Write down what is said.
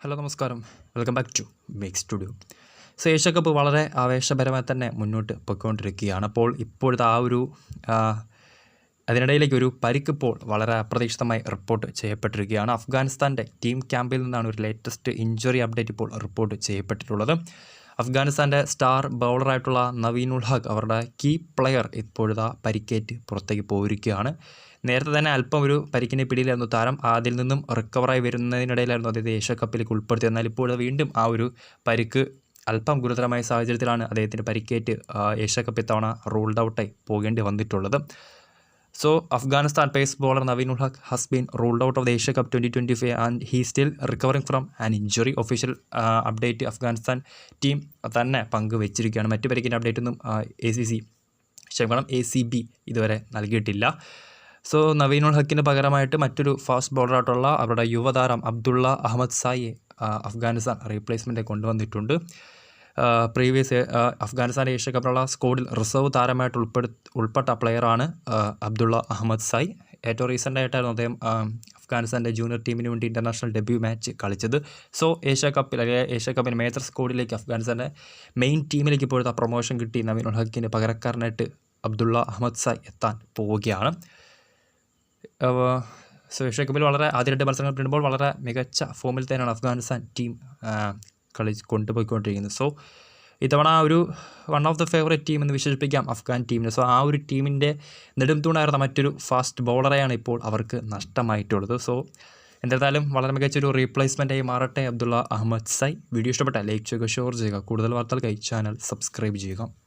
Hello നമസ്കാരം. Welcome back to make studio. So Asia cup വളരെ ആവേശപരമായി തന്നെ മുന്നോട്ട് പൊയ്ക്കൊണ്ടിരിക്കുകയാണ്. അപ്പോൾ ഇപ്പോഴത്തെ ആ ഒരു അതിനിടയിലേക്ക് ഒരു പരിക്കിപ്പോൾ വളരെ അപ്രതീക്ഷിതമായി റിപ്പോർട്ട് ചെയ്യപ്പെട്ടിരിക്കുകയാണ്. അഫ്ഗാനിസ്ഥാന്റെ ടീം ക്യാമ്പിൽ നിന്നാണ് ഒരു ലേറ്റസ്റ്റ് ഇഞ്ചുറി അപ്ഡേറ്റ് ഇപ്പോൾ റിപ്പോർട്ട് ചെയ്യപ്പെട്ടിട്ടുള്ളത്. അഫ്ഗാനിസ്ഥാന്റെ സ്റ്റാർ ബൗളറായിട്ടുള്ള നവീൻ ഉൽ ഹഖ് അവരുടെ കീ പ്ലെയർ ഇപ്പോഴത്തെ പരിക്കേറ്റ് പുറത്തേക്ക് പോയിരിക്കുകയാണ്. നേരത്തെ തന്നെ അല്പം ഒരു പരിക്കിന്റെ പിടിയിലായിരുന്നു താരം. അതിൽ നിന്നും റിക്കവറായി വരുന്നതിനിടയിലായിരുന്നു അദ്ദേഹത്തെ ഏഷ്യ കപ്പിലേക്ക് ഉൾപ്പെടുത്തി എന്നാൽ ഇപ്പോൾ വീണ്ടും ആ ഒരു പരിക്ക് അല്പം ഗുരുതരമായ സാഹചര്യത്തിലാണ് അദ്ദേഹത്തിന് പരിക്കേറ്റ് ഏഷ്യ കപ്പ് ഇത്തവണ റൂൾഡ് ഔട്ടായി പോകേണ്ടി വന്നിട്ടുള്ളത്. So Afghanistan pace bowler ul Haq has been ruled out of the Asia cup twenty twenty five and he still recovering from an injury official update Afghanistan team തന്നെ പങ്കുവച്ചിരിക്കുകയാണ്. മറ്റു പരിക്കിന്റെ അപ്ഡേറ്റൊന്നും A C C ക്ഷമിക്കണം A C B ഇതുവരെ നൽകിയിട്ടില്ല. So Naveen ഉൽ ഹക്കിന് പകരമായിട്ട് മറ്റൊരു ഫാസ്റ്റ് ബോളറായിട്ടുള്ള അവരുടെ യുവതാരം അബ്ദുള്ള അഹമ്മദ് സായിയെ അഫ്ഗാനിസ്ഥാൻ റീപ്ലേസ്മെന്റ് കൊണ്ടുവന്നിട്ടുണ്ട്. പ്രീവിയസ് അഫ്ഗാനിസ്ഥാൻ ഏഷ്യ കപ്പിലുള്ള സ്ക്വാഡിൽ റിസർവ് താരമായിട്ട് ഉൾപ്പെടു ഉൾപ്പെട്ട പ്ലെയറാണ് അബ്ദുള്ള അഹമ്മദ് സായി ഏറ്റവും റീസെന്റ് ആയിട്ടായിരുന്നു അദ്ദേഹം അഫ്ഗാനിസ്ഥാന്റെ ജൂനിയർ ടീമിന് വേണ്ടി ഇന്റർനാഷണൽ ഡെബ്യൂ മാച്ച് കളിച്ചത്. സോ ഏഷ്യ കപ്പിൽ അല്ലെങ്കിൽ ഏഷ്യ കപ്പിന് മേജർ സ്കോഡിലേക്ക് അഫ്ഗാനിസ്ഥാന്റെ മെയിൻ ടീമിലേക്ക് ഇപ്പോഴത്തെ പ്രൊമോഷൻ കിട്ടി. നവീൻ ഉൽ ഹക്കിന്റെ പകരക്കാരനായിട്ട് അബ്ദുള്ള അഹമ്മദ് സായ് എത്താൻ പോവുകയാണ്. സോ ഏഷ്യ കപ്പിൽ വളരെ ആദ്യ രണ്ട് മത്സരങ്ങൾ പിന്നിടുമ്പോൾ വളരെ മികച്ച ഫോമിൽ തന്നെയാണ് അഫ്ഗാനിസ്ഥാൻ ടീം കളി കൊണ്ടുപോയിക്കൊണ്ടിരിക്കുന്നത് സോ ഇത്തവണ ഒരു one of the favourite team എന്ന് വിശേഷിപ്പിക്കാം അഫ്ഗാൻ ടീമിനെ സോ ആ ഒരു ടീമിന്റെ നെടുംതൂണായിരുന്ന മറ്റൊരു ഫാസ്റ്റ് ബോളറെയാണ് ഇപ്പോൾ അവർക്ക് നഷ്ടമായിട്ടുള്ളത്. സോ എന്തായാലും വളരെ മികച്ചൊരു റീപ്ലേസ്മെന്റായി മാറട്ടെ അബ്ദുള്ള അഹമ്മദ് സൈ. വീഡിയോ ഇഷ്ടപ്പെട്ട ലൈക്ക് ചെയ്യുക ഷെയർ ചെയ്യുക. കൂടുതൽ വാർത്തകൾക്കായി ചാനൽ സബ്സ്ക്രൈബ് ചെയ്യുക.